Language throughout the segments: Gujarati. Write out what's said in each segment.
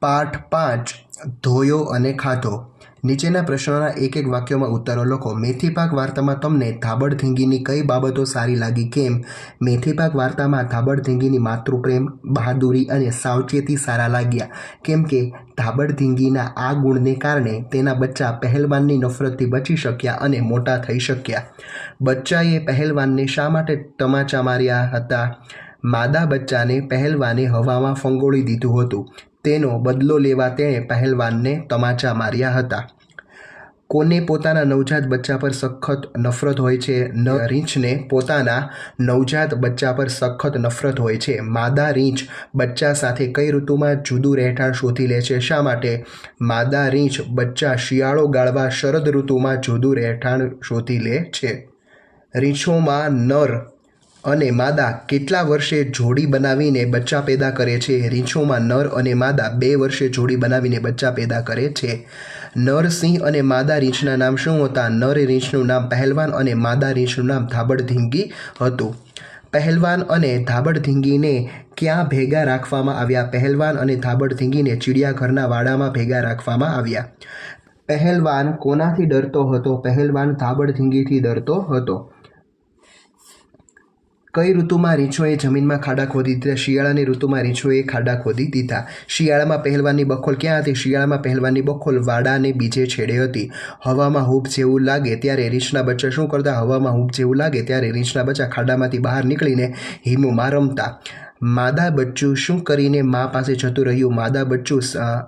પાઠ પાંચ, ધોયો અને ખાધો. નીચેના પ્રશ્નોના એક એક વાક્યોમાં ઉત્તરો લખો. મેથી પાક વાર્તામાં તમને ધાબડધીંગીની કઈ બાબતો સારી લાગી કેમ? મેથી પાક વાર્તામાં ધાબડધીંગીની માતૃપ્રેમ, બહાદુરી અને સાવચેતી સારા લાગ્યા. કેમ કે ધાબડધીંગીના આ ગુણને કારણે તેના બચ્ચા પહેલવાનની નફરતથી બચી શક્યા અને મોટા થઈ શક્યા. બચ્ચાએ પહેલવાનને શા માટે તમાચા માર્યા હતા? માદા બચ્ચાને પહેલવાને હવામાં ફંગોળી દીધું હતું. તેનો બદલો લેવા તેણે પહેલવાનને તમાચા માર્યા હતા. કોને પોતાના નવજાત બચ્ચા પર સખત નફરત હોય છે? ન રીંછને પોતાના નવજાત બચ્ચા પર સખત નફરત હોય છે. માદા રીંછ બચ્ચા સાથે કઈ ઋતુમાં જુદું રહેઠાણ શોધી લે છે? શા માટે? માદા રીંછ બચ્ચા શિયાળો ગાળવા શરદ ઋતુમાં જુદું રહેઠાણ શોધી લે છે. રીંછોમાં નર અને માદા કેટલા વર્ષે જોડી બનાવીને બચ્ચા પેદા કરે છે? રીંછોમાં નર અને માદા બે વર્ષે જોડી બનાવીને બચ્ચા પેદા કરે છે. નર સિંહ અને માદા રીંછના નામ શું હતા? નર રીંછનું નામ પહેલવાન અને માદા રીંછનું નામ ધાબળધીંગી હતું. પહેલવાન અને ધાબડધીંગીને ક્યાં ભેગા રાખવામાં આવ્યા? પહેલવાન અને ધાબડધીંગીને ચિડિયાઘરના વાડામાં ભેગા રાખવામાં આવ્યા. પહેલવાન કોનાથી ડરતો હતો? પહેલવાન ધાબડધીંગીથી ડરતો હતો. કઈ ઋતુમાં રીંછોએ જમીનમાં ખાડા ખોદી દીધા? શિયાળાની ઋતુમાં રીંછોએ ખાડા ખોદી દીધા. શિયાળામાં પહેલવાની બખોલ ક્યાં હતી? શિયાળામાં પહેલવાની બખોલ વાડાને બીજે છેડે હતી. હવામાં હૂબ જેવું લાગે ત્યારે રીંછના બચ્ચા શું કરતા? હવામાં હૂબ જેવું લાગે ત્યારે રીંછના બચ્ચા ખાડામાંથી બહાર નીકળીને હિમુમાં રમતા. માદા બચ્ચું શું કરીને મા પાસે જતું રહ્યું? માદા બચ્ચું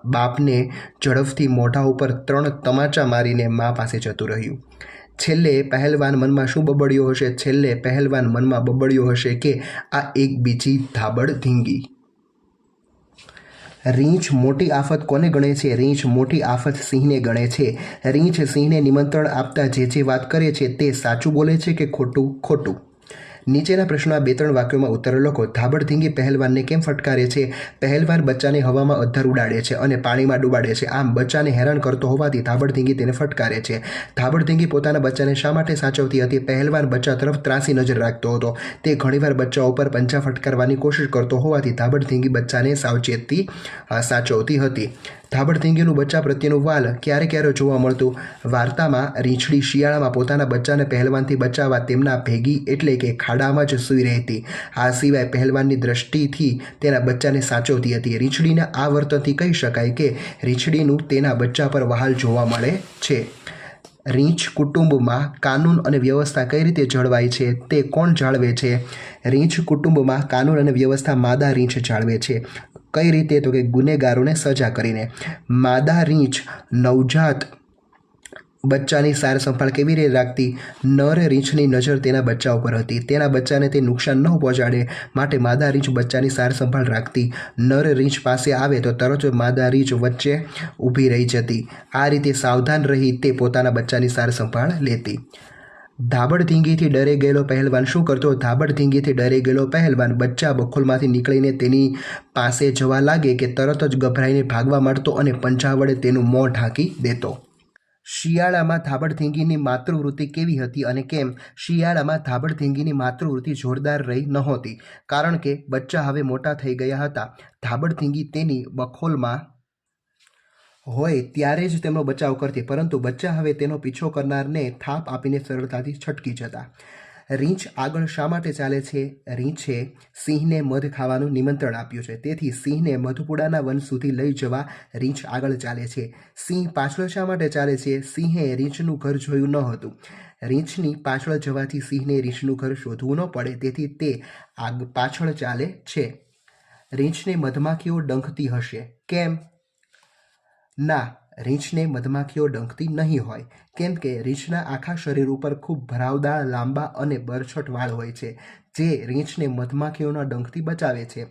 બાપને ઝડપથી મોઢા ઉપર ત્રણ તમાચા મારીને મા પાસે જતું રહ્યું. છેલ્લે પહેલવાન મનમાં શું બબડ્યો હશે? છેલ્લે પહેલવાન મનમાં બબડ્યો હશે કે આ એક બીજી ધાબળ ધીંગી રીંછ મોટી આફત કોને ગણે છે? રીંછ મોટી આફત સિંહને ગણે છે. રીંછ સિંહને નિમંત્રણ આપતા જે જે વાત કરે છે તે સાચું બોલે છે કે ખોટું? ખોટું. નીચેના પ્રશ્નોના બે ત્રણ વાક્યોમાં ઉત્તર લખો. ધાબડધીંગી પહેલવાનને કેમ ફટકારે છે? પહેલવાન બચ્ચાને હવામાં અધ્ધર ઉડાડે છે અને પાણીમાં ડૂબાડે છે. આમ બચ્ચાને હેરાન કરતો હોવાથી ધાબડધીંગી તેને ફટકારે છે. ધાબડધીંગી પોતાના બચ્ચાને શા માટે સાચવતી હતી? પહેલવાન બચ્ચા તરફ ત્રાસી નજર રાખતો હતો. તે ઘણીવાર બચ્ચા ઉપર પંજા ફટકારવાની કોશિશ કરતો હોવાથી ધાબડધીંગી બચ્ચાને સાવચેતી સાચવતી હતી. ધાબળધીંગીનું બચ્ચા પ્રત્યેનું વાલ ક્યારે ક્યારે જોવા મળતું? વાર્તામાં રીંછડી શિયાળામાં પોતાના બચ્ચાને પહેલવાનથી બચાવવા તેમના ભેગી એટલે કે ખાડામાં જ સૂઈ રહેતી. આ સિવાય પહેલવાનની દ્રષ્ટિથી તેના બચ્ચાને સાચવતી હતી. રીંછડીના આ વર્તનથી કહી શકાય કે રીંછડીનું તેના બચ્ચા પર વહાલ જોવા મળે છે. રીંછ કુટુંબમાં કાનૂન અને વ્યવસ્થા કઈ રીતે જળવાય છે? તે કોણ જાળવે છે? રીંછ કુટુંબમાં કાનૂન અને વ્યવસ્થા માદા રીંછ જાળવે છે. કઈ રીતે તો કે ગુનેગારોને સજા કરીને. માદા રીંછ નવજાત બચ્ચાની સાર સંભાળ કેવી રીતે રાખતી? નર રીંછની નજર તેના બચ્ચા ઉપર હતી. તેના બચ્ચાને તે નુકસાન ન પહોંચાડે માટે માદા રીંછ બચ્ચાની સાર સંભાળ રાખતી. નર રીંછ પાસે આવે તો તરત જ માદા રીંછ વચ્ચે ઊભી રહી જતી. આ રીતે સાવધાન રહી તે પોતાના બચ્ચાની સાર સંભાળ લેતી. ધાબળધીંગીથી ડરે ગયેલો પહેલવાન શું કરતો? ધાબડધીંગીથી ડરે ગયેલો પહેલવાન બચ્ચા બખોલમાંથી નીકળીને તેની પાસે જવા લાગે કે તરત જ ગભરાઈને ભાગવા માંડતો અને પંજા વડે તેનું મોં ઢાંકી દેતો. શિયાળામાં ધાબડધીંગીની માતૃવૃત્તિ કેવી હતી અને કેમ? શિયાળામાં ધાબડધીંગીની માતૃવૃત્તિ જોરદાર રહી નહોતી, કારણ કે બચ્ચા હવે મોટા થઈ ગયા હતા. ધાબડધીંગી તેની બખોલમાં હોય ત્યારે જ તેમનો બચાવ કરતી, પરંતુ બચ્ચા હવે તેનો પીછો કરનારને થાપ આપીને સરળતાથી છટકી જતા. રીંછ આગળ શા માટે ચાલે છે? રીંછે સિંહને મધ ખાવાનું નિમંત્રણ આપ્યું છે. તેથી સિંહને મધપુડાના વન સુધી લઈ જવા રીંછ આગળ ચાલે છે. સિંહ પાછળ શા માટે ચાલે છે? સિંહે રીંછનું ઘર જોયું ન હતું. રીંછની પાછળ જવાથી સિંહને રીંછનું ઘર શોધવું ન પડે, તેથી તે આગ પાછળ ચાલે છે. રીંછને મધમાખીઓ ડંખતી હશે. કેમ? ના, રીંછને મધમાખીઓ ડંખતી નહીં હોય, કેમ કે રીંછના આખા શરીર ઉપર ખૂબ ભરાવદાર, લાંબા અને બરછટ વાળ હોય છે, જે રીંછને મધમાખીઓના ડંખથી બચાવે છે.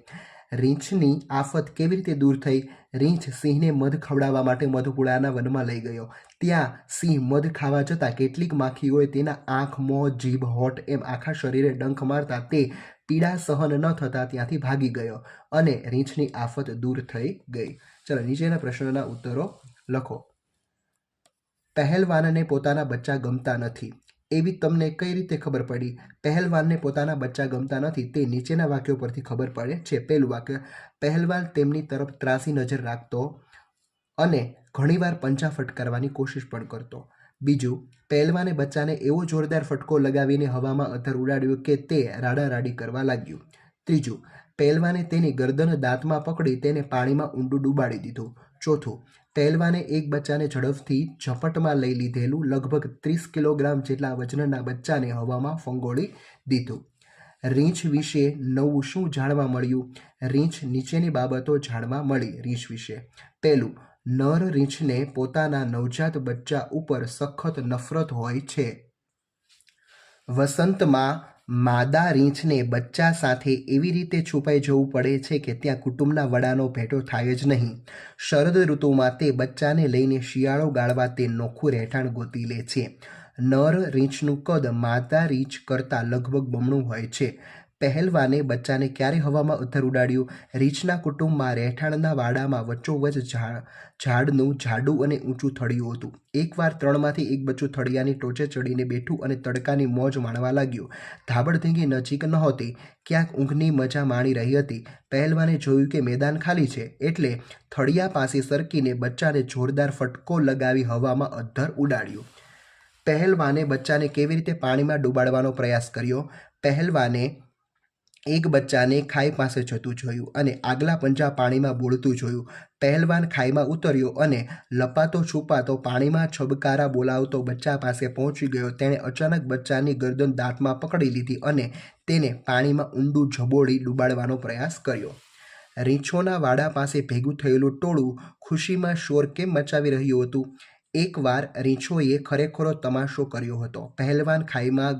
રીંછની આફત કેવી રીતે દૂર થઈ? રીંછ સિંહને મધ ખવડાવવા માટે મધપુડાના વનમાં લઈ ગયો. ત્યાં સિંહ મધ ખાવા જતાં કેટલીક માખીઓએ તેના આંખ, મોં, જીભ, હોઠ એમ આખા શરીરે ડંખ મારતા તે પીડા સહન ન થતાં ત્યાંથી ભાગી ગયો અને રીંછની આફત દૂર થઈ ગઈ. ચલો નીચેના પ્રશ્નોના ઉત્તરો લખો. પહેલવાનને પોતાના બચ્ચા ગમતા નથી. એવી તમને કઈ રીતે ખબર પડી? પહેલવાનને પોતાના બચ્ચા ગમતા નથી. તે નીચેના વાક્યો પરથી ખબર પડે છે. પહેલું વાક્ય, પહેલવાન તેમની તરફ ત્રાસી નજર રાખતો અને ઘણીવાર પંચા ફટકારવાની કોશિશ પણ કરતો. બીજું, પહેલવાને બચ્ચાને એવો જોરદાર ફટકો લગાવીને હવામાં અધર ઉડાડ્યો કે તે રાડારાડી કરવા લાગ્યું. ત્રીજું પહેલવાને તેની ગરદન દાંતમાં પકડી તેને પાણીમાં ઊંડું ડૂબાડી દીધું. ચોથું, પહેલવાને એક બચ્ચાને ઝડપથી ઝપટમાં લઈ લીધેલું લગભગ ત્રીસ કિલોગ્રામ જેટલા વજનના બચ્ચાને હવામાં ફંગોળી દીધું. રીંછ વિશે નવું શું જાણવા મળ્યું? રીંછ નીચેની બાબતો જાણવા મળી રીંછ વિશે. પહેલું, નર રીંછને પોતાના નવજાત બચ્ચા ઉપર સખત નફરત હોય છે. વસંતમાં માદા રીંછને બચ્ચા સાથે એવી રીતે છુપાઈ જવું પડે છે કે ત્યાં કુટુંબના વડાનો ભેટો થાય જ નહીં. શરદ ઋતુમાં તે બચ્ચાને લઈને શિયાળો ગાળવા તે નોખું રહેઠાણ ગોતી લે છે. નર રીંછનું કદ માદા રીંછ કરતાં લગભગ બમણું હોય છે. પહેલવાને બચ્ચાને ક્યારે હવામાં ઉથર ઉડાડ્યું? રીંછના કુટુંબમાં રહેઠાણના વાડામાં વચ્ચોવચ ઝાડનું જાડું અને ઊંચું થળિયું હતું. એકવાર ત્રણમાંથી એક બચ્ચું થળિયાની ટોચે ચડીને બેઠું અને તડકાની મોજ માણવા લાગ્યું. ધાબળધીંગી નજીક નહોતી. ક્યાંક ઊંઘની મજા માણી રહી હતી. પહેલવાને જોયું કે મેદાન ખાલી છે, એટલે થળિયા પાસે સરકીને બચ્ચાને જોરદાર ફટકો લગાવી હવામાં અધ્ધર ઉડાડ્યું. પહેલવાને બચ્ચાને કેવી રીતે પાણીમાં ડૂબાડવાનો પ્રયાસ કર્યો? પહેલવાને એક બચ્ચાને ખાઈ પાસે જતું જોયું અને આગલા પંજા પાણીમાં બોળતું જોયું. પહેલવાન ખાઈમાં ઉતર્યો અને લપાતો છુપાતો પાણીમાં છબકારા બોલાવતો બચ્ચા પાસે પહોંચી ગયો. તેણે અચાનક બચ્ચાની ગરદન દાંતમાં પકડી લીધી અને તેને પાણીમાં ઊંડું ઝબોળી ડૂબાડવાનો પ્રયાસ કર્યો. રીંછોના વાડા પાસે ભેગું થયેલું ટોળું ખુશીમાં શોર કેમ મચાવી રહ્યું હતું? એકવાર રીંછોએ ખરેખરો તમાશો કર્યો હતો. પહેલવાન ખાઈમાં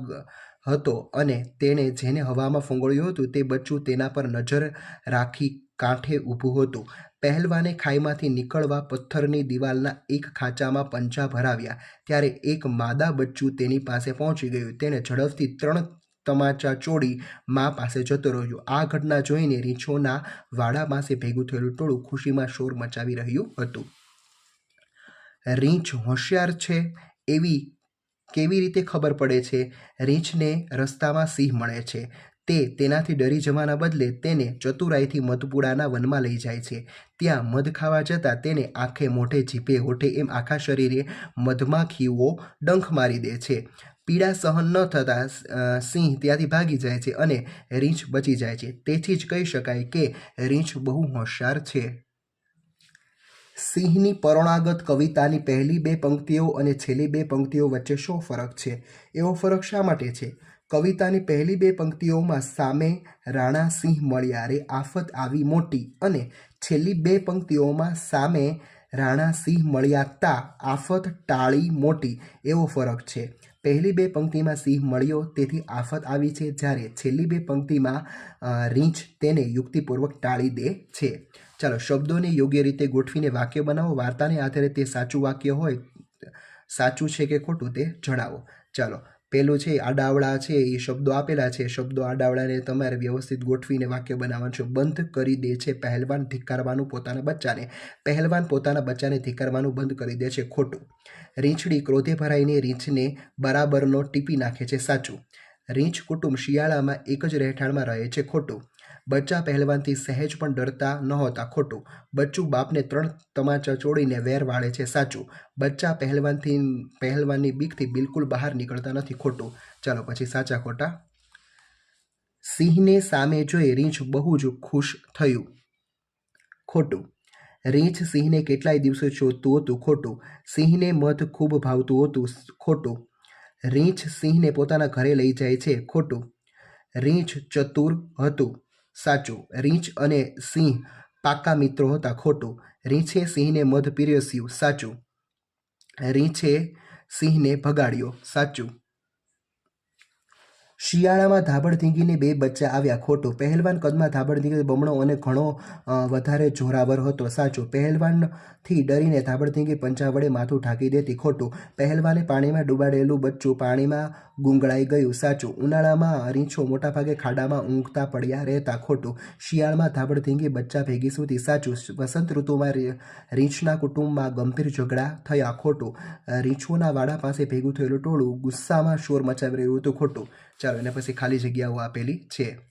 હતો અને તેણે જેને હવામાં ફંગોળ્યું હતું તે બચ્ચું તેના પર નજર રાખી કાંઠે ઊભું હતું. પહેલવાને ખાઈમાંથી નીકળવા પથ્થરની દિવાલના એક ખાંચામાં પંજા ભરાવ્યા. ત્યારે એક માદા બચ્ચું તેની પાસે પહોંચી ગયું. તેણે ઝડપથી ત્રણ તમાચા ચોડી મા પાસે જતો રહ્યો. આ ઘટના જોઈને રીંછોના વાડા પાસે ભેગું થયેલું ટોળું ખુશીમાં શોર મચાવી રહ્યું હતું. રીંછ હોશિયાર છે એવી કેવી રીતે ખબર પડે છે? રીંછને રસ્તામાં સિંહ મળે છે. તે તેનાથી ડરી જવાના બદલે તેને ચતુરાઈથી મધપુડાના વનમાં લઈ જાય છે. ત્યાં મધ ખાવા જતાં તેને આંખે મોઢે જીભે હોઠે એમ આખા શરીરે મધમાખીઓ ડંખ મારી દે છે. પીડા સહન ન થતાં સિંહ ત્યાંથી ભાગી જાય છે અને રીંછ બચી જાય છે. તેથી જ કહી શકાય કે રીંછ બહુ હોશિયાર છે. સિંહની પરોણાગત કવિતાની પહેલી બે પંક્તિઓ અને છેલ્લી બે પંક્તિઓ વચ્ચે શો ફરક છે? એવો ફરક શા માટે છે? કવિતાની પહેલી બે પંક્તિઓમાં સામે રાણા સિંહ મળ્યા રે આફત આવી મોટી અને છેલ્લી બે પંક્તિઓમાં સામે રાણા સિંહ મળ્યા તા આફત ટાળી મોટી. એવો ફરક છે. પહેલી બે પંક્તિમાં સિંહ મળ્યો તેથી આફત આવી છે જ્યારે છેલ્લી બે પંક્તિમાં રીંછ તેને યુક્તિપૂર્વક ટાળી દે છે. ચાલો, શબ્દોને યોગ્ય રીતે ગોઠવીને વાક્ય બનાવો, વાર્તાને આધારે તે સાચું વાક્ય હોય, સાચું છે કે ખોટું તે જણાવો. ચાલો પહેલું છે આડાવડા છે, એ શબ્દો આપેલા છે, શબ્દો આડાવડાને તમારે વ્યવસ્થિત ગોઠવીને વાક્ય બનાવવાનું છે. બંધ કરી દે છે, પહેલવાન ધિક્કારવાનું પોતાના બચ્ચાને. પહેલવાન પોતાના બચ્ચાને ધિક્કારવાનું બંધ કરી દે છે, ખોટું. રીંછડી ક્રોધે ભરાઈને રીંછને બરાબરનો ટીપી નાખે છે, સાચું. રીંછ કુટુંબ શિયાળામાં એક જ રહેઠાણમાં રહે છે, ખોટું. બચ્ચા પહેલવાનથી સહેજ પણ ડરતા નહોતા ખોટું. બચ્ચું બાપને ત્રણ તમાચા ચોડીને વેર વાળે છે સાચું. બચ્ચા પહેલવાનથી, પહેલવાનની બીકથી બિલકુલ બહાર નીકળતા નથી ખોટું. ચાલો પછી સાચા ખોટા. સિંહને સામે જોઈ રીંછ બહુ જ ખુશ થયું. ખોટું. રીંછ સિંહને કેટલાય દિવસો શોધતું હતું ખોટું. સિંહને મધ ખૂબ ભાવતું હતું ખોટું. રીંછ સિંહને પોતાના ઘરે લઈ જાય છે ખોટું. રીંછ ચતુર હતું. સાચું. રીંછ અને સિંહ પાક્કા મિત્રો હતા, ખોટું. રીંછે સિંહને મધ પીરસ્યું સાચું. રીંછે સિંહને ભગાડ્યો, સાચું. શિયાળામાં ધાબળધીંગીને બે બચ્ચા આવ્યા, ખોટું. પહેલવાન કદમાં ધાબળધીંગી બમણો અને ઘણો વધારે જોરાવર હતો, સાચું. પહેલવાનથી ડરીને ધાબળધીંગી પંચા વડે માથું ઢાંકી દેતી, ખોટું. પહેલવાને પાણીમાં ડૂબાડેલું બચ્ચું પાણીમાં ગુંગળાઈ ગયું. સાચું, ઉનાળામાં રીંછો મોટાભાગે ખાડામાં ઊંઘતા પડ્યા રહેતા. ખોટું, શિયાળમાં ધાબડધીંગી બચ્ચા ભેગી સુધી સાચું વસંત ઋતુમાં રીંછના કુટુંબમાં ગંભીર ઝઘડા થયા. ખોટું, રીંછોના વાડા પાસે ભેગું થયેલું ટોળું ગુસ્સામાં શોર મચાવી રહ્યું હતું. ખોટું. ચાલો, એને પછી ખાલી જગ્યાઓ આપેલી છે.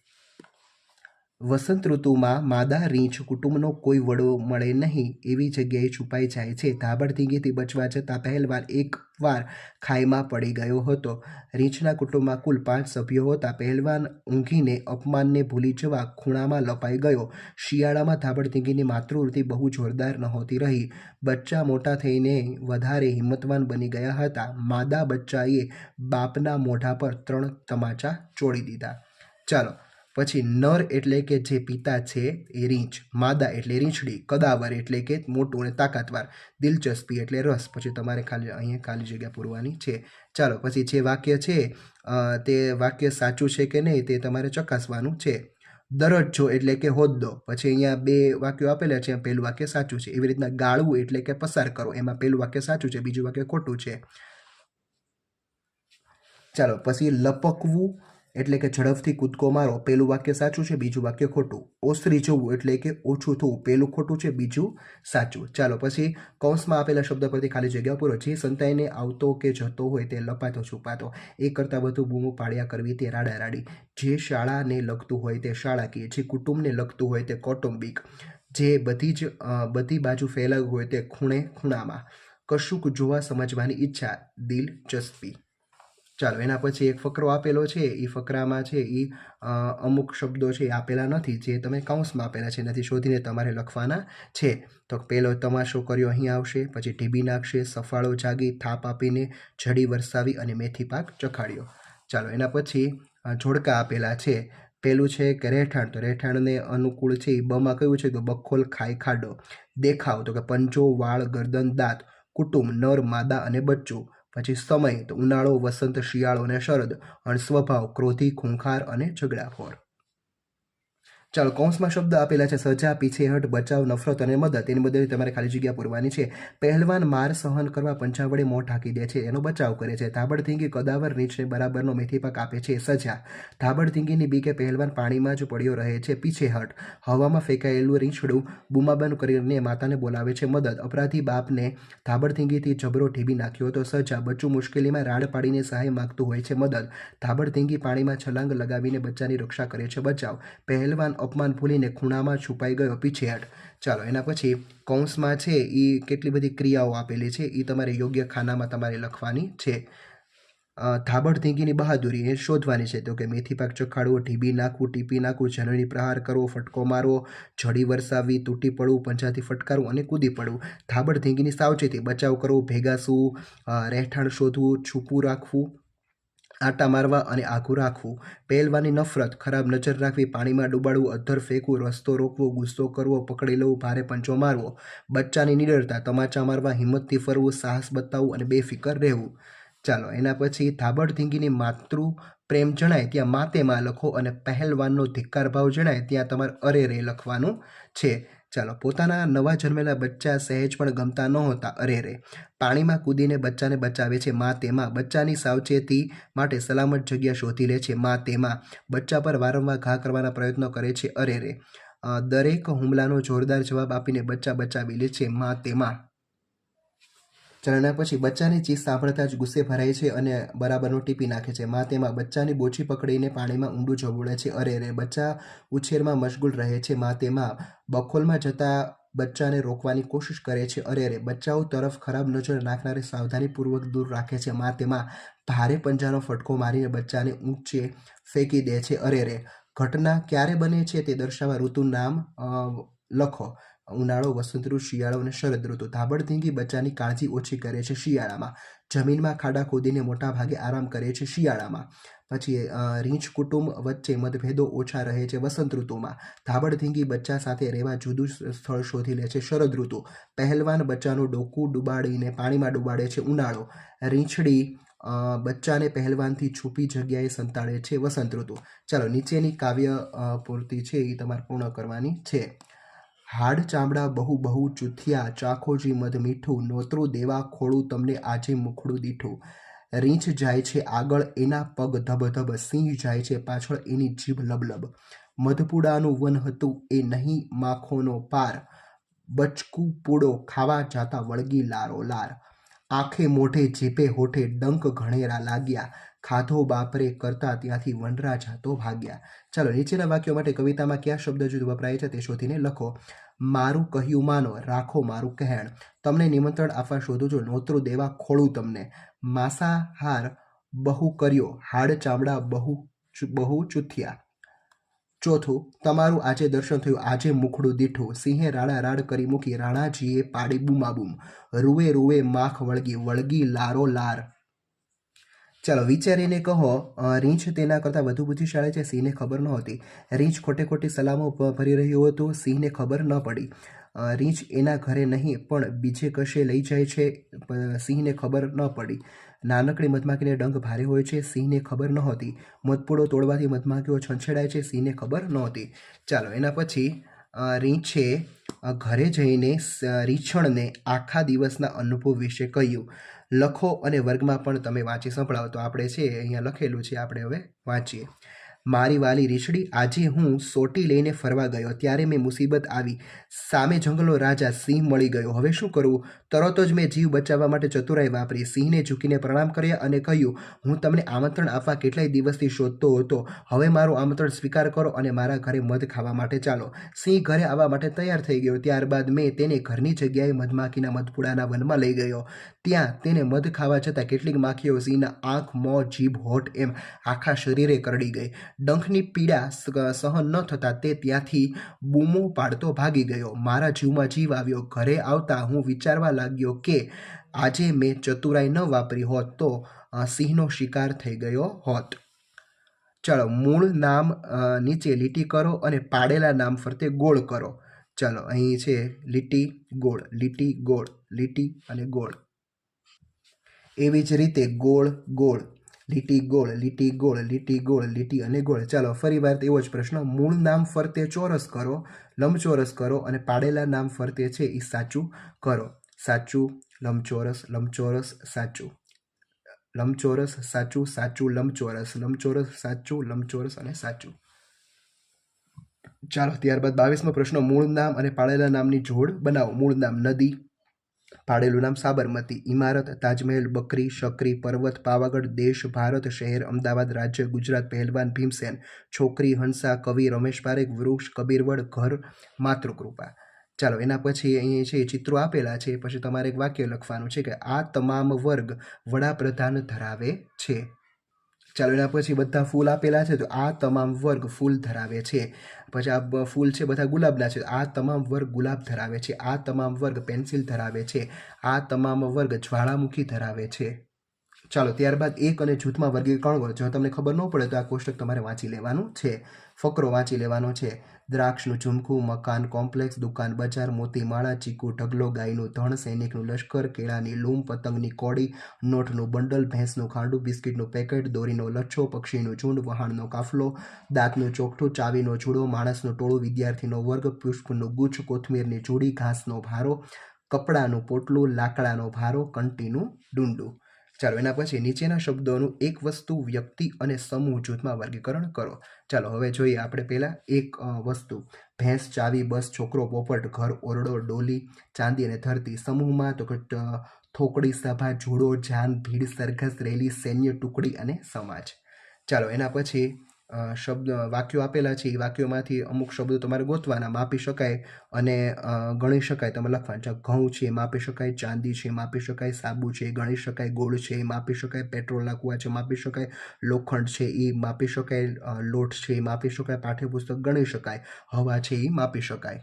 વસંત ઋતુમાં માદા, રીંછ કુટુંબનો કોઈ વડો મળે નહીં એવી જગ્યાએ છુપાઈ જાય છે. ધાબડધીંગીથી બચવા જતાં પહેલવાર એકવાર ખાઈમાં પડી ગયો હતો. રીંછના કુટુંબમાં કુલ પાંચ સભ્યો હતા. પહેલવાન ઊંઘીને અપમાનને ભૂલી જવા ખૂણામાં લપાઈ ગયો. શિયાળામાં ધાબડધીંગીની માતૃવૃત્તિ બહુ જોરદાર નહોતી રહી. બચ્ચા મોટા થઈને વધારે હિંમતવાન બની ગયા હતા. માદા બચ્ચાએ બાપના મોઢા પર ત્રણ તમાચા ચોડી દીધા. ચાલો પછી નર એટલે કે જે પિતા છે એ રીંછ, માદા એટલે રીંછડી, કદાવર એટલે કે મોટું અને તાકાતવાર, દિલચસ્પી એટલે રસ. પછી તમારે ખાલી અહીંયા ખાલી જગ્યા પૂરવાની છે. ચાલો, પછી જે વાક્ય છે તે વાક્ય સાચું છે કે નહીં તે તમારે ચકાસવાનું છે. દરજ્જો એટલે કે હોદ્દો. પછી અહીંયા બે વાક્યો આપેલા છે, પહેલું વાક્ય સાચું છે. એવી રીતના ગાળવું એટલે કે પસાર કરો. એમાં પહેલું વાક્ય સાચું છે, બીજું વાક્ય ખોટું છે. ચાલો, પછી લપકવું એટલે કે ઝડપથી કૂદકો મારો પહેલું વાક્ય સાચું છે, બીજું વાક્ય ખોટું. ઓસરી જવું એટલે કે ઓછું થવું પહેલું ખોટું છે, બીજું સાચું. ચાલો, પછી કૌંસમાં આપેલા શબ્દ પરથી ખાલી જગ્યા પૂરો. જે સંતાઈને આવતો કે જતો હોય તે લપાતો, છુપાતો. એ કરતાં વધુ બૂમો પાડ્યા કરવી તે રાડારાડી જે શાળાને લગતું હોય તે શાળાકીય, જે કુટુંબને લગતું હોય તે કૌટુંબિક. જે બધી જ બધી બાજુ ફેલાયું હોય તે ખૂણે ખૂણામાં. કશુંક જોવા સમજવાની ઈચ્છા, દિલચસ્પી. ચાલો, એના પછી એક ફકરો આપેલો છે. એ ફકરામાં છે એ અમુક શબ્દો છે એ આપેલા નથી, જે તમે કાઉન્સમાં આપેલા છે, એનાથી શોધીને તમારે લખવાના છે. તો પહેલો તમાશો કર્યો અહીં આવશે, પછી ઢીબી નાખશે, સફાળો જાગી, થાપ આપીને જડી વરસાવી અને મેથી પાક ચખાડ્યો. ચાલો, એના પછી જોડકા આપેલા છે. પેલું છે કે રહેઠાણ, તો રહેઠાણને અનુકૂળ છે એ બમાં કયું છે? કે બખોલ, ખાઈ, ખાડો. દેખાવ, તો કે પંજો, વાળ, ગરદન, દાંત, કુટુંબ, નર, માદા અને બચ્ચું. પછી સમય તો ઉનાળો વસંત શિયાળો અને શરદ અને સ્વભાવ ક્રોધી ખૂંખાર અને ઝઘડાખોર. ચાલો, કૌંસમાં શબ્દ આપેલા છે, સજા પીછેહટ બચાવ, નફરત અને મદદ. તેની બદલે તમારે ખાલી જગ્યા પૂરવાની છે. પહેલવાન માર સહન કરવા પંચા વડે મોં ઢાંકી દે છે, એનો બચાવ કરે છે. ધાબડધીંગી કદાવર નીચે બરાબરનો મેથી પાક આપે છે, સજા. ધાબડધીંગીની બીકે પહેલવાન પાણીમાં જ પડ્યો રહે છે પીછેહટ હવામાં ફેંકાયેલું રીંછડું બૂમાબન કરીને માતાને બોલાવે છે, મદદ. અપરાધી બાપને ધાબડધીંગીથી જબરો ઢીબી નાખ્યો તો સજા. બચ્ચું મુશ્કેલીમાં રાડ પાડીને સહાય માગતું હોય છે, મદદ. ધાબડધીંગી પાણીમાં છલાંગ લગાવીને બચ્ચાની રક્ષા કરે છે, બચાવ. પહેલવાન અપમાન ભૂલીને ખૂણામાં છુપાઈ ગયો પીછેહટ ચાલો, એના પછી કૌંસમાં છે એ કેટલી બધી ક્રિયાઓ આપેલી છે એ તમારે યોગ્ય ખાનામાં તમારે લખવાની છે. ધાબડ ધીંગીની બહાદુરી એ શોધવાની છે તો કે મેથી પાક ચખાડવો, ઢીબી નાખવું, ટીપી નાખવું, જનની પ્રહાર કરવો, ફટકો મારવો, જડી વરસાવવી, તૂટી પડવું, પંજાથી ફટકારવું અને કૂદી પડવું. ધાબડધીંગીની સાવચેતી, બચાવ કરવો, ભેગાસવું રહેઠાણ શોધવું, છૂપું રાખવું આટા મારવા અને આઘું રાખવું. પહેલવાની નફરત, ખરાબ નજર રાખવી, પાણીમાં ડૂબાડવું, અધ્ધર ફેંકવું, રસ્તો રોકવો, ગુસ્સો કરવો, પકડી લેવું, ભારે પંચો મારવો. બચ્ચાની નિડરતા, તમાચા મારવા, હિંમતથી ફરવું, સાહસ બતાવવું અને બેફિકર રહેવું. ચાલો, એના પછી ધાબડધીંગીની માતૃ પ્રેમ જણાય, ત્યાં માતેમાં લખો અને પહેલવાનનો ધિક્કાર ભાવ જણાય, ત્યાં તમારે અરે રે લખવાનું છે. ચાલો, પોતાના નવા જન્મેલા બચ્ચા સહેજ પણ ગમતા નહોતા. અરે રે, પાણીમાં કૂદીને બચ્ચાને બચાવે છે મા તેમાં. બચ્ચાની સાવચેતી માટે સલામત જગ્યા શોધી લે છે મા તેમાં. બચ્ચા પર વારંવાર ઘા કરવાના પ્રયત્નો કરે છે. અરે રે દરેક હુમલાનો જોરદાર જવાબ આપીને બચ્ચા બચાવી લે છે મા તેમાં. ચરણા પછી બચ્ચાની ચીસ સાંભળતા જ ગુસ્સે ભરાય છે અને બરાબરનું ટીપી નાખે છે. મા તેમાં બચ્ચાની બોછી પકડીને પાણીમાં ઊંડું જબોળે છે. અરે રે, બચ્ચા ઉછેરમાં મશગુલ રહે છે. મા તેમાં બખોલમાં જતા બચ્ચાને રોકવાની કોશિશ કરે છે. અરે અરે બચ્ચાઓ તરફ ખરાબ નજર નાખનારે સાવધાનીપૂર્વક દૂર રાખે છે. મા તેમાં ભારે પંજાનો ફટકો મારીને બચ્ચાને ઊંચે ફેંકી દે છે. અરે રે, ઘટના ક્યારે બને છે તે દર્શાવવા ઋતુ નામ લખો. ઉનાળો, વસંત ઋતુ, શિયાળો અને શરદ ઋતુ. ધાબડધીંગી બચ્ચાની કાળજી ઓછી કરે છે શિયાળામાં. જમીનમાં ખાડા ખોદીને મોટા ભાગે આરામ કરે છે શિયાળામાં. પછી રીંછ કુટુંબ વચ્ચે મતભેદો ઓછા રહે છે વસંત ઋતુમાં. ધાબડધીંગી બચ્ચા સાથે રહેવા જુદું સ્થળ શોધી લે છે શરદ ઋતુ. પહેલવાન બચ્ચાનું ડોકું ડુબાડીને પાણીમાં ડુબાડે છે ઉનાળો. રીંછડી બચ્ચાને પહેલવાનથી છૂપી જગ્યાએ સંતાડે છે વસંત ઋતુ. ચાલો, નીચેની કાવ્ય પૂર્તિ છે એ તમારે પૂર્ણ કરવાની છે. હાડ ચામડા બહુ બહુ ચૂથિયા, ચાખોજી મધ મીઠું, નોતરું દેવા ખોળું તમને આજે મુખડું દીઠું. રીંછ જાય છે આગળ, એના પગ ધબ ધબ, સિંહ જાય છે પાછળ, એની જીભ લબલબ મધપુડાનું વન હતું એ નહીં માખોનો પાર. બચકું પૂડો ખાવા જાતા વળગી લારો લાર. આંખે મોઢે જીભે હોઠે ડંક ઘણેરા લાગ્યા. ખાધો બાપરે કરતા ત્યાંથી વનરાજા તો ભાગ્યા. ચાલો, નીચેના વાક્યો માટે કવિતામાં કયા શબ્દ જુદ વપરાય છે તે શોધીને લખો. મારું કહ્યું માનો, રાખો મારું કહેણ. તમને નિમંત્રણ આપવા શોધું છું નોતરું દેવા ખોળું તમને. માંસાહાર બહુ કર્યો, હાડ ચામડા બહુ બહુ ચૂથ્યા. ચોથું, તમારું આજે દર્શન થયું, આજે મુખડું દીઠું. સિંહે રાડા રાડ કરી મૂકી, રાણાજીએ પાડી બૂમાબૂમ રૂએ રૂએ માખ વળગી વળગી લારો લાર. ચાલો, વિચારીને કહો રીંછ તેના કરતાં વધુ બુદ્ધિશાળી છે, સિંહને ખબર નહોતી. રીંછ ખોટે ખોટી સલામો ભરી રહ્યું હતું, સિંહને ખબર ન પડી. રીંછ એના ઘરે નહીં, પણ બીજે કશે લઈ જાય છે સિંહને ખબર ન પડી. નાનકડી મધમાખીને ડંખ ભારે હોય છે, સિંહને ખબર નહોતી. મધપૂડો તોડવાથી મધમાખીઓ છંછેડાય છે, સિંહને ખબર નહોતી. ચાલો, એના પછી રીંછે ઘરે જઈને રીંછણને આખા દિવસના અનુભવ વિશે કહ્યું. લખો અને વર્ગમાં પણ તમે વાંચી સંભળાવો. તો આપણે છે અહીંયા લખેલું છે, આપણે હવે વાંચીએ. મારી વાલી રીછડી, આજે હું સોટી લઈને ફરવા ગયો. ત્યારે મેં મુસીબત આવી. સામે જંગલો રાજા સિંહ મળી ગયો. હવે શું કરવું? તરત જ મેં જીવ બચાવવા માટે ચતુરાઈ વાપરી, સિંહને ઝૂકીને પ્રણામ કર્યા અને કહ્યું, હું તમને આમંત્રણ આપવા કેટલાય દિવસથી શોધતો હતો. હવે મારું આમંત્રણ સ્વીકાર કરો અને મારા ઘરે મધ ખાવા માટે ચાલો. સિંહ ઘરે આવવા માટે તૈયાર થઈ ગયો. ત્યારબાદ મેં તેને ઘરની જગ્યાએ મધમાખીના મધપુડાના વનમાં લઈ ગયો. ત્યાં તેને મધ ખાવા જતાં કેટલીક માખીઓ સિંહના આંખ, મોં, જીભ, હોઠ એમ આખા શરીરે કરડી ગઈ. ડંખની પીડા સહન ન થતાં તે ત્યાંથી બૂમો પાડતો ભાગી ગયો. મારા જીવમાં જીવ આવ્યો. ઘરે આવતા હું વિચારવા લાગ્યો કે આજે મેં ચતુરાઈ ન વાપરી હોત તો સિંહનો શિકાર થઈ ગયો હોત. ચાલો, મૂળ નામ નીચે લીટી કરો અને પાડેલા નામ ફરતે ગોળ કરો. ચાલો, અહીં છે લીટી, ગોળ લીટી ગોળ, લીટી અને ગોળ. એવી જ રીતે ગોળ ગોળ, લીટી ગોળ લીટી ગોળ લીટી ગોળ, લીટી અને ગોળ. ચાલો, ફરી વાર એવો જ પ્રશ્ન. મૂળ નામ ફરતે ચોરસ કરો, લંબચોરસ કરો અને પાડેલા નામ ફરતે છે એ સાચું કરો. સાચું, લંબચોરસ લંબચોરસ, સાચું. લંબચોરસ, સાચું સાચું, લંબચોરસ લંબચોરસ, સાચું, લંબચોરસ અને સાચું. ચાલો, ત્યારબાદ બાવીસમો પ્રશ્ન, મૂળ નામ અને પાડેલા નામની જોડ બનાવો. મૂળ નામ નદી પાડેલું નામ સાબરમતી ઇમારત તાજમહેલ, બકરી, શકરી, પર્વત, પાવાગઢ, દેશ, ભારત, શહેર, અમદાવાદ રાજ્ય, ગુજરાત, પહેલવાન, ભીમસેન, છોકરી, હંસા, કવિ, રમેશ પારેખ, વૃક્ષ, કબીરવડ, ઘર, માતૃકૃપા. ચાલો, એના પછી અહીં છે ચિત્રો આપેલા છે, પછી તમારે એક વાક્ય લખવાનું છે કે, આ તમામ વર્ગ વડાપ્રધાન ધરાવે છે. ચાલો, એના પછી બધા ફૂલ આપેલા છે, તો આ તમામ વર્ગ ફૂલ ધરાવે છે. પછી આ ફૂલ છે બધા ગુલાબના છે આ તમામ વર્ગ ગુલાબ ધરાવે છે, આ તમામ વર્ગ પેન્સિલ ધરાવે છે, આ તમામ વર્ગ જ્વાળામુખી ધરાવે છે. ચાલો, ત્યારબાદ એક અને જૂથમાં વર્ગીકરણ કરો, જો તમને ખબર ન પડે તો આ કોષ્ટક તમારે વાંચી લેવાનું છે. ફકરો વાંચી લેવાનો છે. દ્રાક્ષનું ઝુમખું, મકાન કોમ્પ્લેક્સ, દુકાન બજાર, મોતી માળા, ચીકુ ઢગલો, ગાયનું ધણ, સૈનિકનું લશ્કર, કેળાની લૂમ, પતંગની કોડી નોટનું બંડલ, ભેંસનું ખાંડું, બિસ્કિટનું પેકેટ, દોરીનો લચ્છો, પક્ષીનું ઝુંડ, વહાણનો કાફલો, દાંતનું ચોકઠું, ચાવીનો જુડો, માણસનું ટોળું, વિદ્યાર્થીનો વર્ગ, પુષ્પનું ગુચ્છ, કોથમીરની જોડી, ઘાસનો ભારો, કપડાનું પોટલું, લાકડાનો ભારો, કંટીનું ડુંડું. ચાલો, એના પછી નીચેના શબ્દોનું એક વસ્તુ વ્યક્તિ અને સમૂહ જૂથમાં વર્ગીકરણ કરો. ચાલો, હવે જોઈએ આપણે પહેલાં એક વસ્તુ. ભેંસ, ચાવી, બસ, છોકરો, પોપટ, ઘર, ઓરડો, ડોલી, ચાંદી અને ધરતી. સમૂહમાં તો થોકડી સભા, જુડો, જાન, ભીડ, સરઘસ, રેલી, સૈન્ય, ટુકડી અને સમાજ. ચાલો, એના પછી શબ્દ વાક્યો આપેલા છે, એ વાક્યોમાંથી અમુક શબ્દો તમારે ગોતવાના, માપી શકાય અને ગણી શકાય તમે લખવાના. છે ઘઉં છે માપી શકાય, ચાંદી છે માપી શકાય, સાબુ છે ગણી શકાય, ગોળ છે, એ માપી શકાય પેટ્રોલના કુવા છે, માપી શકાય, લોખંડ છે, એ માપી શકાય લોટ છે, એ માપી શકાય, પાઠ્યપુસ્તક ગણી શકાય, હવા છે, એ માપી શકાય.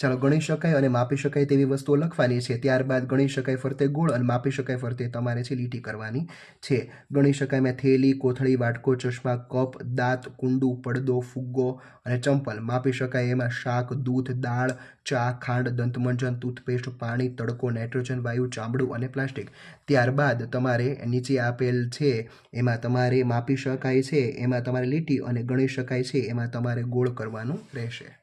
ચાલો ગણી શકાય અને માપી શકાય તેવી વસ્તુઓ લખવાની છે. ત્યારબાદ ગણી શકાય ફરતે ગોળ અને માપી શકાય ફરતે તમારે છે લીટી કરવાની છે. ગણી શકાય મેં થેલી, કોથળી, વાટકો, ચશ્મા, કપ, દાંત, કુંડું, પડદો, ફુગ્ગો અને ચંપલ. માપી શકાય એમાં શાક, દૂધ, દાળ, ચા, ખાંડ, દંતમંજન, ટૂથપેસ્ટ, પાણી, તડકો, નાઇટ્રોજન, વાયુ, ચામડું અને પ્લાસ્ટિક. ત્યારબાદ તમારે નીચે આપેલ છે, એમાં તમારે માપી શકાય છે, એમાં તમારે લીટી અને ગણી શકાય છે, એમાં તમારે ગોળ કરવાનું રહેશે.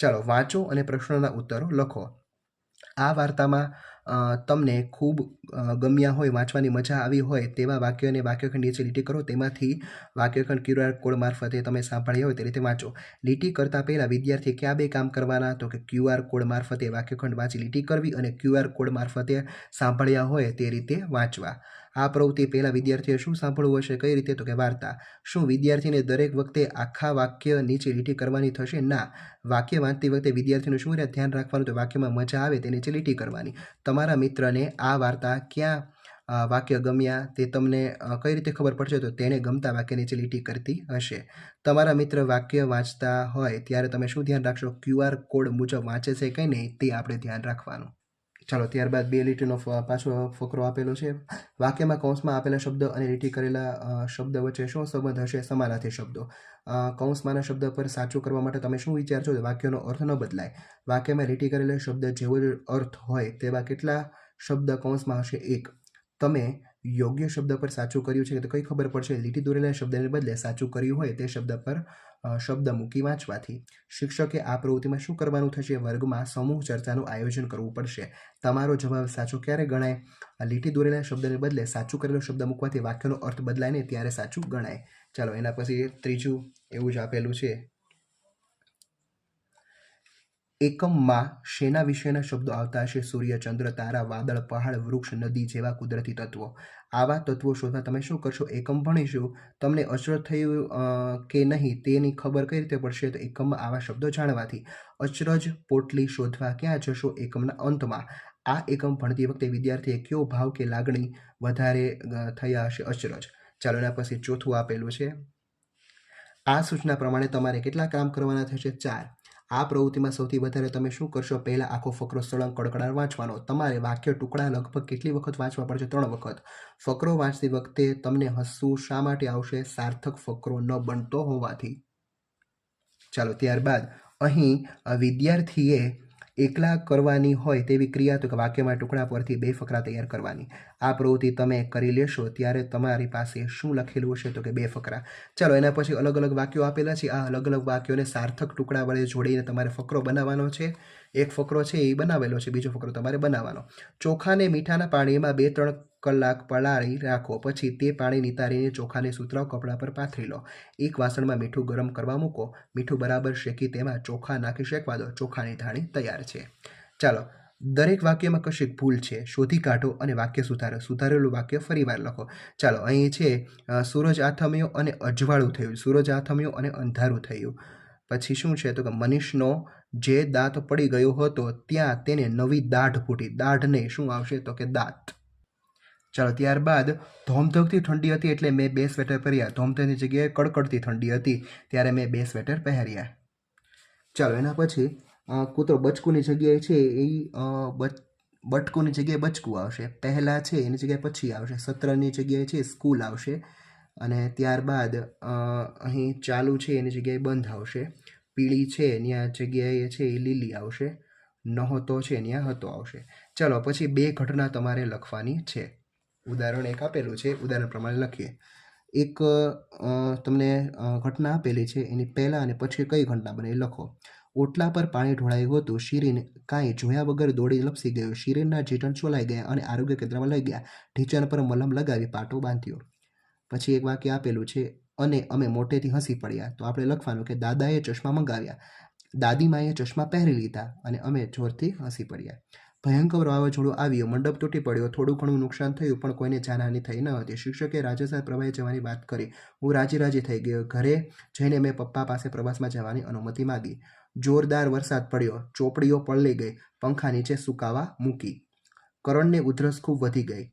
ચાલો વાંચો અને પ્રશ્નોના ઉત્તરો લખો. આ વાર્તામાં તમને ખૂબ ગમ્યા હોય, વાંચવાની મજા આવી હોય તેવા વાક્યોને વાક્યખંડ નીચે લીટી કરો. તેમાંથી વાક્યખંડ ક્યુઆર કોડ મારફતે તમે સાંભળ્યા હોય તે રીતે વાંચો. લીટી કરતાં પહેલાં વિદ્યાર્થી કયા બે કામ કરવાના? તો કે ક્યુઆર કોડ મારફતે વાક્યખંડ વાંચી લીટી કરવી અને ક્યુઆર કોડ મારફતે સાંભળ્યા હોય તે રીતે વાંચવા. આ પ્રવૃત્તિ પહેલાં વિદ્યાર્થીએ શું સાંભળવું હશે, કઈ રીતે, તો કે વાર્તા? શું વિદ્યાર્થીને દરેક વખતે આખા વાક્ય નીચે લીટી કરવાની થશે? ના. વાક્ય વાંચતી વખતે વિદ્યાર્થીનું શું ધ્યાન રાખવાનું, તો વાક્યમાં મજા આવે તે નીચે લીટી કરવાની. તમારા મિત્રને આ વાર્તા ક્યાં વાક્ય ગમ્યા, તે તમને કઈ રીતે ખબર પડશે, તો તેણે ગમતા વાક્ય નીચે લીટી કરતી હશે. તમારા મિત્ર વાક્ય વાંચતા હોય, ત્યારે તમે શું ધ્યાન રાખશો? ક્યુઆર કોડ મુજબ વાંચે છે કંઈ નહીં, તે આપણે ધ્યાન રાખવાનું. ચાલો, ત્યારબાદ બે લીટીનો પાછો ફકરો આપેલો છે. વાક્યમાં કૌંસમાં આપેલા શબ્દ અને લીટી કરેલા શબ્દ વચ્ચે શું સંબંધ હશે? સમાનાર્થી શબ્દો. કૌંસમાંના શબ્દ પર સાચું કરવા માટે તમે શું વિચારશો વાક્યનો અર્થ ન બદલાય. વાક્યમાં લીટી કરેલા શબ્દ જેવો અર્થ હોય તેવા કેટલા શબ્દ કૌંસમાં હશે? એક. તમે યોગ્ય શબ્દ પર સાચું કર્યું છે તો કઈ ખબર પડશે? લીટી દોરેલા શબ્દને બદલે સાચું કર્યું હોય તે શબ્દ પર શબ્દ મૂકી વાંચવાથી. શિક્ષકે આ પ્રવૃત્તિમાં શું કરવાનું થશે? વર્ગમાં સમૂહ ચર્ચાનું આયોજન કરવું પડશે. તમારો જવાબ સાચો ક્યારે ગણાય? લીટી દોરેલા શબ્દને બદલે સાચું કરેલો શબ્દ મૂકવાથી વાક્યનો અર્થ બદલાય ને ત્યારે સાચું ગણાય. ચાલો એના પછી ત્રીજું એવું જ આપેલું છે. એકમમાં શેના વિશેના શબ્દો આવતા હશે? સૂર્ય, ચંદ્ર, તારા, વાદળ, પહાડ, વૃક્ષ, નદી જેવા કુદરતી તત્વો. આવા તત્વો શોધવા તમે શું કરશો? એકમ ભણીશું. તમને અચરજ થયું કે નહીં તેની ખબર કઈ રીતે પડશે? તો એકમમાં આવા શબ્દો જાણવાથી. અચરજ પોટલી શોધવા ક્યાં જશો? એકમના અંતમાં. આ એકમ ભણતી વખતે વિદ્યાર્થીએ કયો ભાવ કે લાગણી વધારે થયા હશે? અચરજ. ચાલો એના પછી ચોથું આપેલું છે. આ સૂચના પ્રમાણે તમારે કેટલા કામ કરવાના થશે? ચાર. આ પ્રવૃત્તિમાં સૌથી વધારે તમે શું કરશો? પહેલાં આખો ફકરો સળંગ કડકડાટ વાંચવાનો. તમારે વાક્ય ટુકડા લગભગ કેટલી વખત વાંચવા પડશે? ત્રણ વખત. ફકરો વાંચતી વખતે તમને હસવું શા માટે આવશે? સાર્થક ફકરો ન બનતો હોવાથી. ચાલો, ત્યારબાદ અહીં વિદ્યાર્થીએ એકલા કરવાની હોય તેવી ક્રિયા તો કે વાક્યમાં ટુકડા પરથી બે ફકરા તૈયાર કરવાની. આ પ્રવૃત્તિ તમે કરી લેશો ત્યારે તમારી પાસે શું લખેલું હશે તો કે બે ફકરા. ચાલો, એના પછી અલગ અલગ વાક્યો આપેલા છે. આ અલગ અલગ વાક્યોને સાર્થક ટુકડા વડે જોડીને તમારે ફકરો બનાવવાનો છે. એક ફકરો છે એ બનાવેલો છે, બીજો ફકરો તમારે બનાવવાનો. ચોખાને મીઠાના પાણીમાં બે, ત્રણ કલાક પલાળી રાખો, પછી તે પાણી નિતારીને ચોખાને સુતરાઉ કપડા પર પાથરી લો. એક વાસણમાં મીઠું ગરમ કરવા મૂકો. મીઠું બરાબર શેકી તેમાં ચોખા નાખી શેકવા દો. ચોખાની ધાણી તૈયાર છે. ચાલો, દરેક વાક્યમાં કશીક ભૂલ છે. શોધી કાઢો અને વાક્ય સુધારો. સુધારેલું વાક્ય ફરીવાર લખો. ચાલો, અહીં છે સૂરજ આથમ્યો અને અજવાળું થયું. સૂરજ આથમ્યો અને અંધારું થયું. પછી શું છે? તો કે મનીષનો જે દાંત પડી ગયો હતો, ત્યાં તેને નવી દાઢ ફૂટી. દાઢને શું આવશે? તો કે દાંત. ચાલો, ત્યારબાદ ધોમધોકથી ઠંડી હતી એટલે મેં બે સ્વેટર પહેર્યા. ધોમધોકની જગ્યાએ કડકડતી ઠંડી હતી, ત્યારે મેં બે સ્વેટર પહેર્યા. ચાલો, એના પછી કૂતરો બચકુની જગ્યાએ છે, એ બચ, બટકુની જગ્યાએ બચકું આવશે. પહેલાં છે, એની જગ્યાએ પછી આવશે. સત્રની જગ્યાએ છે, સ્કૂલ આવશે. અને ત્યારબાદ અહીં ચાલુ છે, એની જગ્યાએ બંધ આવશે. પીળી છે ત્યાં જગ્યાએ છે, એ લીલી આવશે. નહોતો છે ત્યાં હતો આવશે. ચાલો, પછી બે ઘટના તમારે લખવાની છે. ઉદાહરણ એક આપેલું છે, ઉદાહરણ પ્રમાણે લખીએ. એક તમને ઘટના આપેલી છે, એની પહેલાં અને પછી કઈ ઘટના બને લખો. ઓટલા પર પાણી ઢોળાયું હતું, શિરીન કાંઈ જોયા વગર દોડી લપસી ગયો. શિરીનના જીટણ ચોલાઈ ગયા અને આરોગ્ય કેન્દ્રમાં લઈ ગયા. ઢીચણ પર મલમ લગાવી પાટો બાંધ્યો. પછી એક વાક્ય આપેલું છે, અને અમે મોટેથી હસી પડ્યા. તો આપણે લખવાનું કે, દાદાએ ચશ્મા મંગાવ્યા. દાદીમાએ ચશ્મા પહેરી લીધા અને અમે જોરથી હસી પડ્યા. ભયંકર વાવાઝોડું આવ્યું, મંડપ તૂટી પડ્યો, થોડું ઘણું નુકસાન થયું, પણ કોઈને જાનહાની થઈ ન હતી. શિક્ષકે રાજસ્થાન પ્રવાસે જવાની વાત કરી. હું રાજી રાજી થઈ ગયો. ઘરે જઈને મેં પપ્પા પાસે પ્રવાસમાં જવાની અનુમતિ માગી. જોરદાર વરસાદ પડ્યો. ચોપડીઓ પલળી ગઈ. પંખા નીચે સુકાવા મૂકી. કરણને ઉધરસ ખૂબ વધી ગઈ.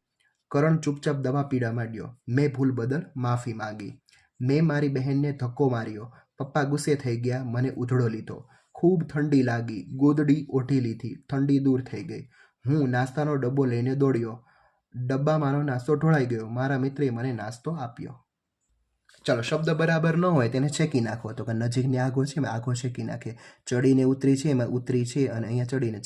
કરણ ચૂપચાપ દવા પીડા માંડ્યો. મેં ભૂલ બદલ માફી માંગી. મેં મારી બહેનને ધક્કો માર્યો. પપ્પા ગુસ્સે થઈ ગયા. મને ઉધડો લીધો. ખૂબ ઠંડી લાગી. ગોદડી ઓઢી લીધી. ઠંડી દૂર થઈ ગઈ. હું નાસ્તાનો ડબ્બો લઈને દોડ્યો. ડબ્બા મારો નાસ્તો ઢોળાઈ ગયો. મારા મિત્રે મને નાસ્તો આપ્યો. ચાલો, શબ્દ બરાબર ન હોય તેને ચેકી નાખો. તો કે નજીકની આગો છે, એમાં આગો છેકી નાખે. ચડીને ઉતરી છે, એમાં ઉતરી છે અને અહીંયા ચડીને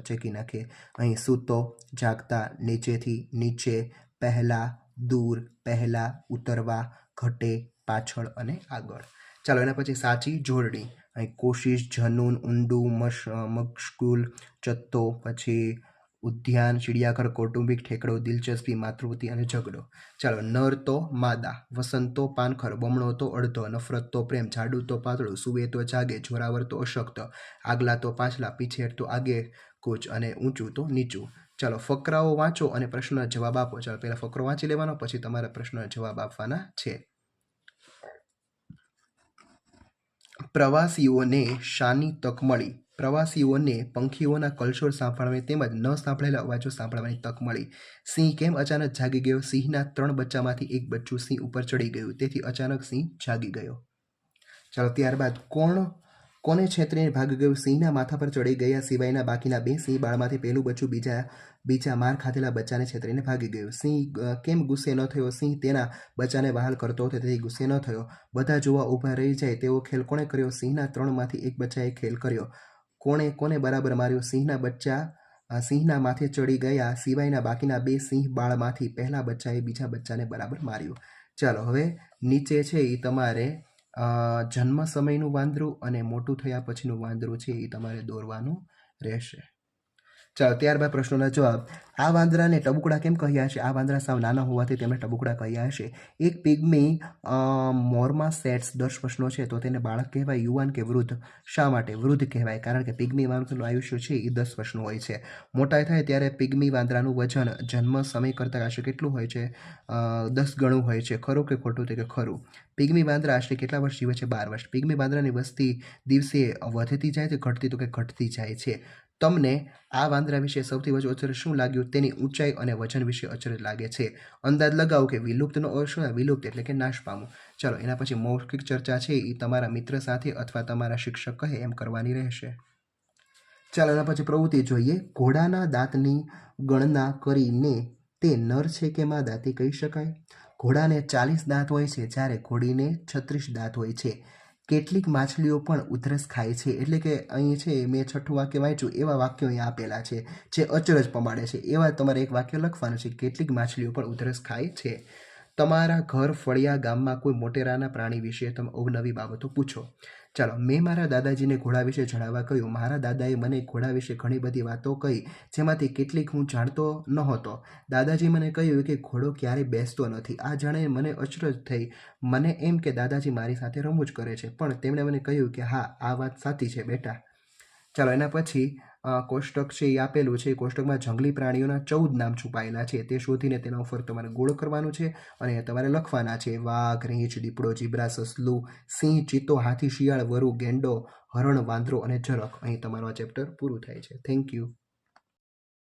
છેકી નાખે. અહીં સૂતો, જાગતા, નીચેથી નીચે, પહેલાં દૂર, પહેલાં ઉતરવા, ઘટે, પાછળ અને આગળ. ચાલો, એના પછી સાચી જોડણી. કોશિશ, જનુન, ઊંડું, મશ મશગુલ ચત્તો, પછી ઉદ્યાન, ચિડિયાઘર, કૌટુંબિક ઠેકડો, દિલચસ્પી માતૃતિ અને ઝઘડો. ચાલો, નર તો માદા, વસંત પાનખર, બમણો તો અડધો, નફરત તો પ્રેમ, જાડું તો પાતળું, સુવે તો જાગે, જોરાવર તો અશક્ત, આગલા તો પાછલા પીછેડ તો આગે, કૂચ અને ઊંચું તો નીચું. ચાલો, ફકરાઓ વાંચો અને પ્રશ્નના જવાબ આપો. ચાલો, પહેલાં ફકરો વાંચી લેવાનો, પછી તમારા પ્રશ્નના જવાબ આપવાના છે. પ્રવાસીઓને શાની તક મળી. પ્રવાસીઓને પંખીઓના કલશોર સાંભળવાની તેમજ ન સાંભળેલા અવાજો સાંભળવાની તક મળી. સિંહ કેમ અચાનક જાગી ગયો? સિંહના ત્રણ બચ્ચામાંથી એક બચ્ચું સિંહ ઉપર ચડી ગયું. તેથી અચાનક સિંહ જાગી ગયો. ચાલો, ત્યારબાદ કોણ કોને છેતરીને ભાગી ગયું સિંહના માથા પર ચડી ગયા સિવાયના બાકીના બે સિંહ બાળમાંથી પહેલું બચ્ચું બીજા બીજા માર ખાધેલા બચ્ચાને છેતરીને ભાગી ગયું સિંહ કેમ ગુસ્સે ન થયો? સિંહ તેના બચ્ચાને વહાલ કરતો હતો, તેથી ગુસ્સે ન થયો. બધા જોવા ઊભા રહી જાય તેવો ખેલ કોણે કર્યો? સિંહના ત્રણમાંથી એક બચ્ચાએ ખેલ કર્યો. કોણે, કોને બરાબર માર્યો? સિંહના બચ્ચા સિંહના માથે ચડી ગયા સિવાયના બાકીના બે સિંહ બાળમાંથી પહેલા બચ્ચાએ બીજા બચ્ચાને બરાબર માર્યો. ચાલો, હવે નીચે છે એ તમારે જન્મ સમયનું વાંદરું અને મોટું થયા પછીનું વાંદરું છે એ તમારે દોરવાનું રહેશે. ચાલો ત્યારબાદ પ્રશ્નોના જવાબ. આ વાંદરાને ટબુકડા કેમ કહ્યા છે? આ વાંદરા સાવ નાના હોવાથી તેમણે ટબુકડા કહ્યા હશે. એક પિગમી મોરમાં સેટ્સ દસ પ્રશ્નો છે, તો તેને બાળક કહેવાય, યુવાન કે વૃદ્ધ. શા માટે? વૃદ્ધ કહેવાય, કારણ કે પિગમી વાંદરાનું આયુષ્ય છે, એ દસ વર્ષનું હોય છે. મોટા થાય ત્યારે પિગમી વાંદરાનું વજન જન્મ સમય કરતાં આશરે કેટલું હોય છે? દસ ગણું હોય છે. ખરું કે ખોટું તે કે ખરું? પિગમી વાંદરા આશરે કેટલા વર્ષ જીવે છે? બાર વર્ષ. પિગમી વાંદરાની વસ્તી દિવસે વધતી જાય છે, ઘટતી તો કે ઘટતી જાય છે. તમને આ વાંદરા વિશે સૌથી વધુ અચરજ શું લાગ્યું તેની ઊંચાઈ અને વજન વિશે અચરજ લાગે છે. અંદાજ લગાવો કે વિલુપ્તનો અર્થ શું વિલુપ્ત એટલે કે નાશ પામવું ચાલો, એના પછી મૌખિક ચર્ચા છે એ તમારા મિત્ર સાથે અથવા તમારા શિક્ષક કહે એમ કરવાની રહેશે. ચાલો, એના પછી પ્રવૃત્તિ જોઈએ. ઘોડાના દાંતની ગણના કરીને તે નર છે કે માદા તે કહી શકાય? ઘોડાને ચાલીસ દાંત હોય છે, જ્યારે ઘોડીને છત્રીસ દાંત હોય છે. કેટલીક માછલીઓ પણ ઉધરસ ખાય છે. એટલે કે અહીં છે, મેં છઠ્ઠું વાક્ય વાંચ્યું, એવા વાક્યો અહીં આપેલા છે, જે અચરજ પમાડે છે. એવા તમારે એક વાક્ય લખવાનું છે, કેટલીક માછલીઓ પણ ઉધરસ ખાય છે. તમારા ઘર ફળિયા ગામમાં કોઈ મોટેરાના પ્રાણી વિશે તમે અવનવી બાબતો પૂછો. ચાલો, મેં મારા દાદાજીને ઘોડા વિશે જણાવવા કહ્યું. મારા દાદાએ મને ઘોડા વિશે ઘણી બધી વાતો કહી, જેમાંથી કેટલીક હું જાણતો નહોતો. દાદાજી મને કહ્યું કે ઘોડો ક્યારેય બેસતો નથી. આ જાણે મને અચરજ થઈ. મને એમ કે દાદાજી મારી સાથે રમૂજ કરે છે. પણ તેમણે મને કહ્યું કે હા, આ વાત સાચી છે બેટા. ચાલો, એના પછી કોષ્ટક છે, એ આપેલું છે. એ કોષ્ટકમાં જંગલી પ્રાણીઓના ચૌદ નામ છુપાયેલા છે. તે શોધીને તેના ઉપર તમારે ગોળ કરવાનું છે અને તમારે લખવાના છે. વાઘ, રીંછ, દીપડો, જીબ્રા, સસલું, સિંહ, ચિત્તો, હાથી, શિયાળ, વરુ, ગેંડો, હરણ, વાંદરો અને ઝરખ અહીં તમારું આ ચેપ્ટર પૂરું થાય છે. Thank you